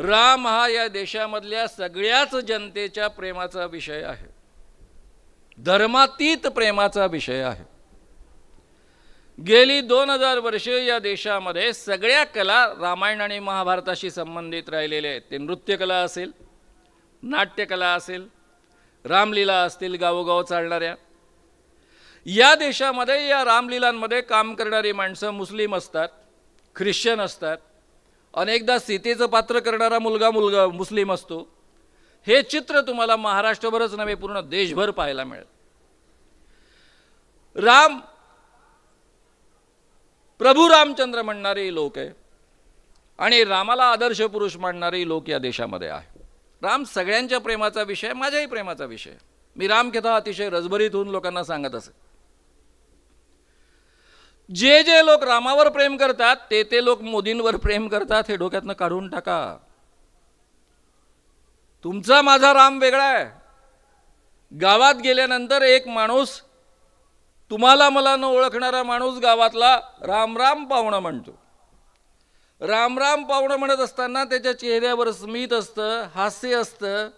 राम हा या देशामधल्या सगळ्याच जनतेच्या प्रेमाचा विषय आहे. धर्मातीत प्रेमाचा विषय आहे. गेली दोन हजार वर्ष या देशामध्ये सगळ्या कला रामायण आणि महाभारताशी संबंधित राहिलेल्या आहेत. ते नृत्यकला असेल नाट्यकला असेल रामलीला असतील गावोगाव चालणाऱ्या. या देशामध्ये या रामलीलांमध्ये काम करणारी माणसं मुस्लिम असतात ख्रिश्चन असतात अनेकदा सीतेचं पात्र करणारा मुलगा मुलगा मुस्लिम असतो. हे चित्र तुम्हाला महाराष्ट्रभरच नव्हे पूर्ण देशभर पाहायला मिळेल. राम प्रभू रामचंद्र म्हणणारे लोक आहे. आणि रामाला आदर्श पुरुष मानणारे लोक या देशामध्ये आहे. राम सगळ्यांच्या प्रेमाचा विषय माझ्याही प्रेमाचा विषय. मी रामकथा अतिशय रजभरीत होऊन लोकांना सांगत असे. जे जे लोक रामावर प्रेम करतात ते ते लोक मोदींवर प्रेम करतात हे डोक्यातनं काढून टाका. तुमचा माझा राम वेगळा आहे. गावात गेल्यानंतर एक माणूस तुम्हाला मला न ओळखणारा माणूस गावातला राम राम पाहुणं म्हणतो. राम राम पाहुणं म्हणत असताना त्याच्या चेहऱ्यावर स्मित असतं हास्य असतं.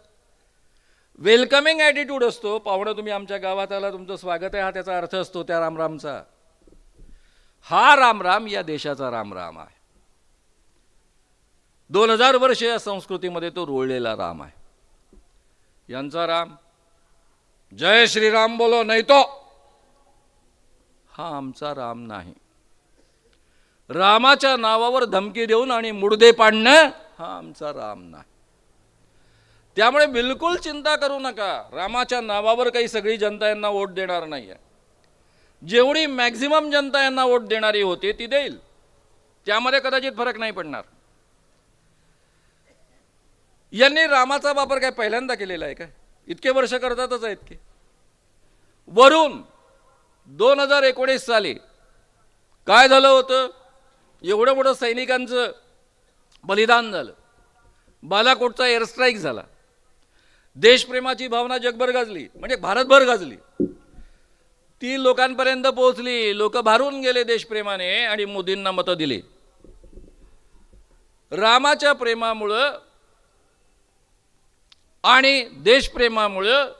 वेलकमिंग ॲटिट्यूड असतो. पाहुणं तुम्ही आमच्या गावात आला तुमचं स्वागत आहे. हा त्याचा अर्थ असतो त्या रामरामचा हा रामराम या देशाचा रामराम आहे. दोन हजार वर्ष या संस्कृतीमध्ये तो रोळलेला राम आहे. यांचा राम जय श्रीराम बोलो नाही तो. हा आमचा राम नाही. रामाच्या नावावर धमकी देऊन आणि मुडदे पाडणं हा आमचा राम नाही. त्यामुळे बिलकुल चिंता करू नका. रामाच्या नावावर काही सगळी जनता यांना वोट देणार नाही आहे जेवढी मॅक्झिमम जनता यांना वोट देणारी होती ती देईल. त्यामध्ये कदाचित फरक नाही पडणार. यांनी रामाचा वापर काय पहिल्यांदा केलेला आहे काय इतके वर्ष करतातच आहेत की. वरून दोन हजार एकोणीस साली काय झालं होतं? एवढं मोठं सैनिकांचं बलिदान झालं. बालाकोटचा एअर स्ट्राईक झाला. देशप्रेमाची भावना जगभर गाजली. म्हणजे भारतभर गाजली. ती लोकांपर्यंत पोहोचली. लोक भारून गेले देशप्रेमाने आणि मोदींना मतं दिली. रामाच्या प्रेमामुळं आणि देशप्रेमामुळं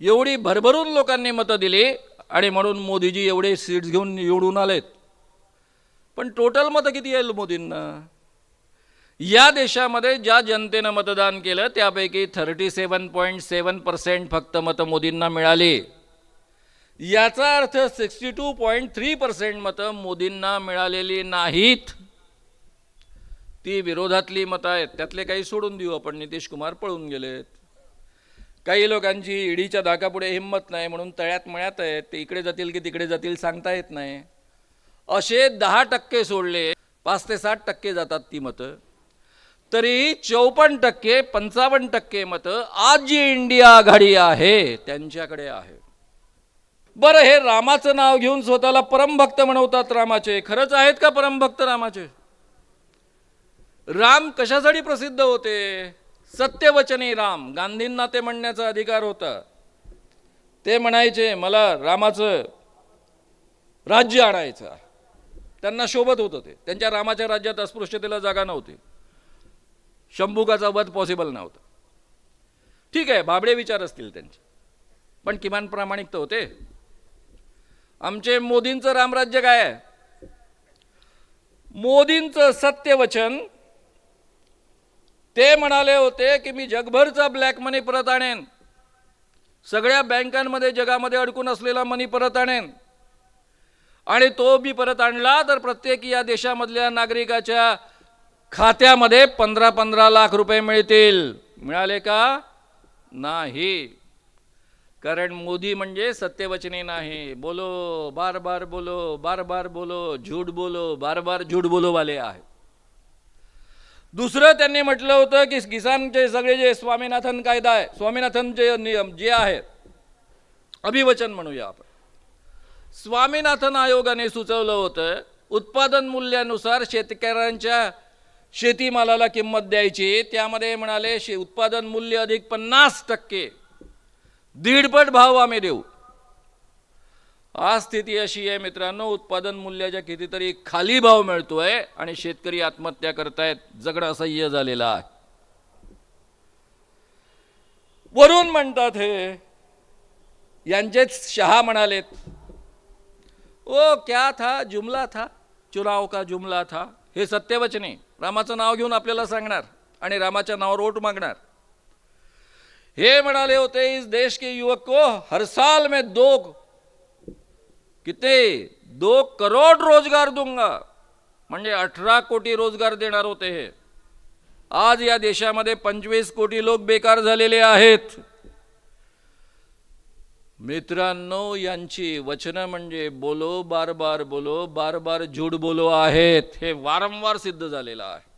एवढी भरभरून लोकांनी मतं दिली आणि म्हणून मोदीजी एवढे सीट्स घेऊन निवडून आलेत. पण टोटल मतं किती येईल मोदींना? या देशामध्ये ज्या जनतेनं मतदान केलं त्यापैकी thirty seven point seven percent फक्त मतं मोदींना मिळाली. याचा अर्थ sixty two point three percent मतं मोदींना मिळालेली नाहीत. ती विरोधातली मतं आहेत. त्यातले काही सोडून देऊ आपण. नितीश कुमार पळून गेलेत. काही लोकांची ईडीच्या धाकापुढे हिंमत नाही म्हणून तळ्यात मळ्यात आहेत. ते इकडे जातील की तिकडे जातील सांगता येत नाही. असे दहा टक्के सोडले. पाच ते साठ टक्के जातात ती मतं. तरी चौपन्न टक्के पंचावन्न टक्के मतं आज जी इंडिया आघाडी आहे त्यांच्याकडे आहे. बरं हे रामाचं नाव घेऊन स्वतःला परमभक्त म्हणवतात रामाचे. खरंच आहेत का परमभक्त रामाचे? राम कशासाठी प्रसिद्ध होते? सत्यवचनी राम. गांधींना ते म्हणण्याचा अधिकार होता. ते म्हणायचे मला रामाचं राज्य आणायचं त्यांना शोभत होतं ते. त्यांच्या रामाच्या राज्यात अस्पृश्यतेला जागा नव्हती. शंभुकाचा वध पॉसिबल नव्हता. ठीक आहे बाबडे विचार असतील त्यांचे. पण किमान प्रामाणिक तर होते. आमचे मोदींचं रामराज्य काय आहे? मोदींचं सत्यवचन ते म्हणाले होते की मी जगभरचा ब्लॅक मनी परत आणेन. सगळ्या बँकांमध्ये जगामध्ये अडकून असलेला मनी परत आणेन. आणि तो बी परत आणला तर प्रत्येक या देशामधल्या नागरिकाच्या खात्यामध्ये पंधरा पंधरा लाख रुपये मिळतील. मिळाले का? नाही. कारण मोदी म्हणजे सत्यवचने नाही. बोलो बार बार बोलो बार बार बोलो झूठ बोलो बार बार झूठ बोलोवाले आहे. दुसरं त्यांनी म्हटलं होतं की किसानचे सगळे जे स्वामीनाथन कायदा आहे स्वामीनाथन जे नियम जे आहेत अभिवचन म्हणूया आपण. स्वामीनाथन आयोगाने सुचवलं होतं उत्पादन मूल्यानुसार शेतकऱ्यांच्या शेतीमालाला किंमत द्यायची. त्यामध्ये म्हणाले शे उत्पादन मूल्य अधिक पन्नास टक्के दीडपट भाव आम्ही देऊ. आज स्थिती अशी आहे मित्रांनो उत्पादन मूल्याच्या कितीतरी खाली भाव मिळतोय आणि शेतकरी आत्महत्या करतायत जगणं असह्य झालेला आहे. वरून म्हणतात हे यांचेच शहा म्हणालेत ओ क्या था? जुमला था? चुनाव का जुमला था? हे सत्यवचने रामाचं नाव घेऊन आपल्याला सांगणार आणि रामाच्या नावावर वोट मागणार. हे म्हणाले होते इस देश के युवक को हर साल में दो किती दो करोड रोजगार दूंगा। म्हणजे अठरा कोटी रोजगार देणार होते हे। आज या देशामध्ये पंचवीस कोटी लोक बेकार झालेले आहेत। मित्रांनो यांची वचनं म्हणजे बोलो बार बार बोलो बार बार झूड बोलो आहेत हे वारंवार सिद्ध झालेलं आहे।